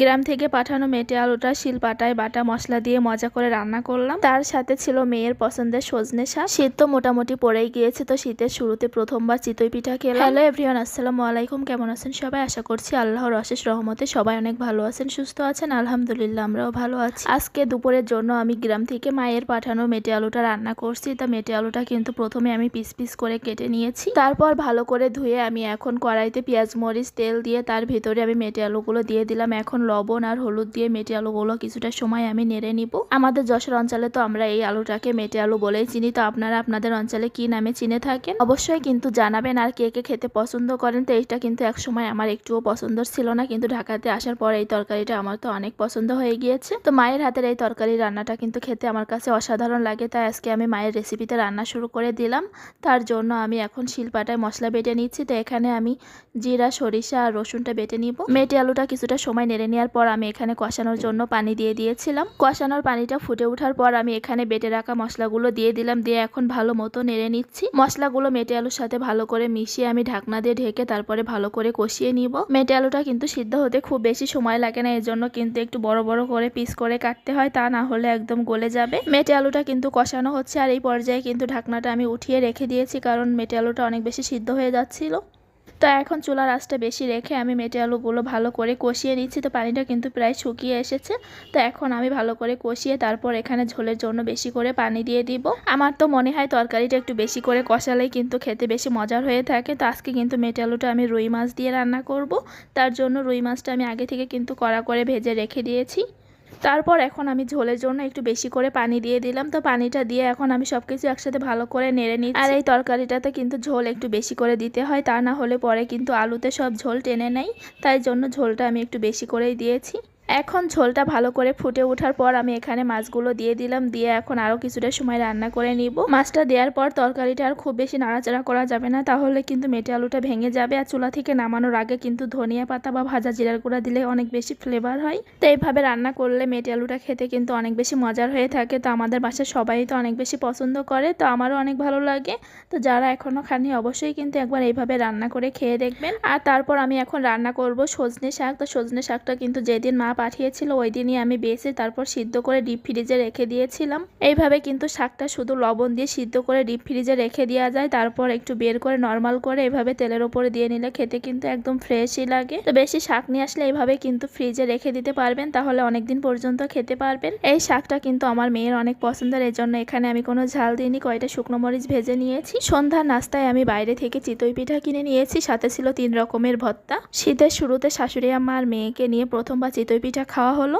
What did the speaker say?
গ্রাম থেকে পাঠানো মেটে আলুটা শিলপাটায় বাটা মশলা দিয়ে মজা করে রান্না করলাম। তার সাথে ছিল মেয়ের পছন্দের সজনে শাক। শীত তো মোটামুটি পড়েই গিয়েছে তো শীতের শুরুতে প্রথমবার চিতই পিঠা খেলাম। হ্যালো এভরিওয়ান, আসসালামু আলাইকুম। কেমন আছেন সবাই? আশা করছি আল্লাহর অশেষ রহমতে সবাই অনেক ভালো আছেন, সুস্থ আছেন। আলহামদুলিল্লাহ, আমরাও ভালো আছি। আজকে দুপুরের জন্য আমি গ্রাম থেকে মায়ের পাঠানো মেটে আলুটা রান্না করছি। তা মেটে আলুটা কিন্তু প্রথমে আমি পিস পিস করে কেটে নিয়েছি। তারপর ভালো করে ধুয়ে আমি এখন কড়াইতে পেঁয়াজ, মরিচ, তেল দিয়ে তার ভিতরে আমি মেটে আলুগুলো দিয়ে দিলাম। এখন লবণ আর হলুদ দিয়ে মেটে আলুগুলো কিছুটা সময় আমি নেড়ে নিব। আমাদের যশোর অঞ্চলে তো আমরা এই আলুটাকে মেটে আলু বলেই চিনি। তো আপনারা আপনাদের অঞ্চলে কি নামে চিনে থাকেন? অবশ্যই কিন্তু জানাবেন আর কে কে খেতে পছন্দ করেন। তো এইটা কিন্তু এক সময় আমার একটুও পছন্দ ছিল না। কিন্তু ঢাকাতে আসার পর এই তরকারিটা আমার তো অনেক পছন্দ হয়ে গিয়েছে। তো মায়ের হাতের এই তরকারি রান্নাটা কিন্তু খেতে আমার কাছে অসাধারণ লাগে। তাই আজকে আমি মায়ের রেসিপিতে রান্না শুরু করে দিলাম। তার জন্য আমি এখন শিলপাটায় মশলা বেটে নিচ্ছি। তো এখানে আমি জিরা, সরিষা আর রসুনটা বেটে নিব। মেটে আলুটা কিছুটা সময় নেড়ে নেওয়ার পর আমি এখানে কষানোর জন্য পানি দিয়ে দিয়েছিলাম। কষানোর পানিটা ফুটে ওঠার পর আমি এখানে বেটে রাখা মশলাগুলো দিয়ে দিলাম, দিয়ে এখন ভালো মতো নেড়ে নিচ্ছি। মশলাগুলো মেটে আলুর সাথে ভালো করে মিশিয়ে আমি ঢাকনা দিয়ে ঢেকে তারপরে ভালো করে কষিয়ে নিব। মেটে আলুটা কিন্তু সিদ্ধ হতে খুব বেশি সময় লাগে না এর জন্য কিন্তু একটু বড় বড় করে পিস করে কাটতে হয়, তা না হলে একদম গলে যাবে। মেটে আলুটা কিন্তু কষানো হচ্ছে, আর এই পর্যায়ে কিন্তু ঢাকনাটা আমি উঠিয়ে রেখে দিয়েছি, কারণ মেটে আলুটা অনেক বেশি সিদ্ধ হয়ে যাচ্ছিল। তো এখন চুলার আঁচটা বেশি রেখে আমি মেটে আলুগুলো ভালো করে কষিয়ে নিচ্ছি। তো পানিটা কিন্তু প্রায় শুকিয়ে এসেছে। তো এখন আমি ভালো করে কষিয়ে তারপর এখানে ঝোলের জন্য বেশি করে পানি দিয়ে দিব। আমার তো মনে হয় তরকারিটা একটু বেশি করে কষালেই কিন্তু খেতে বেশি মজার হয়ে থাকে। তো আজকে কিন্তু মেটে আলুটা আমি রুই মাছ দিয়ে রান্না করব। তার জন্য রুই মাছটা আমি আগে থেকে কিন্তু কড়া করে ভেজে রেখে দিয়েছি। তারপর এখন আমি ঝোলের জন্য একটু বেশি করে পানি দিয়ে দিলাম। তো পানিটা দিয়ে এখন আমি সব কিছু একসাথে ভালো করে নেড়ে নিই আর এই তরকারিটাতে কিন্তু ঝোল একটু বেশি করে দিতে হয়, তা না হলে পরে কিন্তু আলুতে সব ঝোল টেনে নেয়। তাই জন্য ঝোলটা আমি একটু বেশি করেই দিয়েছি। এখন ঝোলটা ভালো করে ফুটে ওঠার পর আমি এখানে মাছগুলো দিয়ে দিলাম, দিয়ে এখন আরও কিছুটা সময় রান্না করে নিব। মাছটা দেওয়ার পর তরকারিটা আর খুব বেশি নাড়াচাড়া করা যাবে না, তাহলে কিন্তু মেটে আলুটা ভেঙে যাবে আর চুলা থেকে নামানোর আগে কিন্তু ধনিয়া পাতা বা ভাজা জিরার গুঁড়া দিলে অনেক বেশি ফ্লেভার হয়। তো এইভাবে রান্না করলে মেটে আলুটা খেতে কিন্তু অনেক বেশি মজার হয়ে থাকে। তো আমাদের বাসায় সবাই তো অনেক বেশি পছন্দ করে, তো আমারও অনেক ভালো লাগে। তো যারা এখনও খাননি অবশ্যই কিন্তু একবার এইভাবে রান্না করে খেয়ে দেখবেন। আর তারপর আমি এখন রান্না করব সজনে শাক। তো সজনে শাকটা কিন্তু যেদিন মা পাঠিয়েছিল, ওই দিনই আমি বেছে তারপর সিদ্ধ করে ডিপ ফ্রিজে রেখে দিয়েছিলাম। এইভাবে কিন্তু শাকটা শুধু লবণ দিয়ে সিদ্ধ করে ডিপ ফ্রিজে রেখে দেওয়া যায়। তারপর একটু বের করে নর্মাল করে এভাবে তেলের ওপরে দিয়ে নিলে খেতে কিন্তু একদম ফ্রেশই লাগে। তো বেশি শাক নিয়ে আসলে এইভাবে কিন্তু ফ্রিজে রেখে দিতে পারবেন, তাহলে অনেক দিন পর্যন্ত খেতে পারবেন। এই শাকটা কিন্তু আমার মেয়ের অনেক পছন্দের এই জন্য এখানে আমি কোনো ঝাল দিইনি কয়টা শুকনো মরিচ ভেজে নিয়েছি। সন্ধ্যার নাস্তায় আমি বাইরে থেকে চিতই পিঠা কিনে নিয়েছি, সাথে ছিল তিন রকমের ভত্তা শীতের শুরুতে শাশুড়ি আমার মেয়েকে নিয়ে প্রথমবার চিতই পিঠা খাওয়া হলো।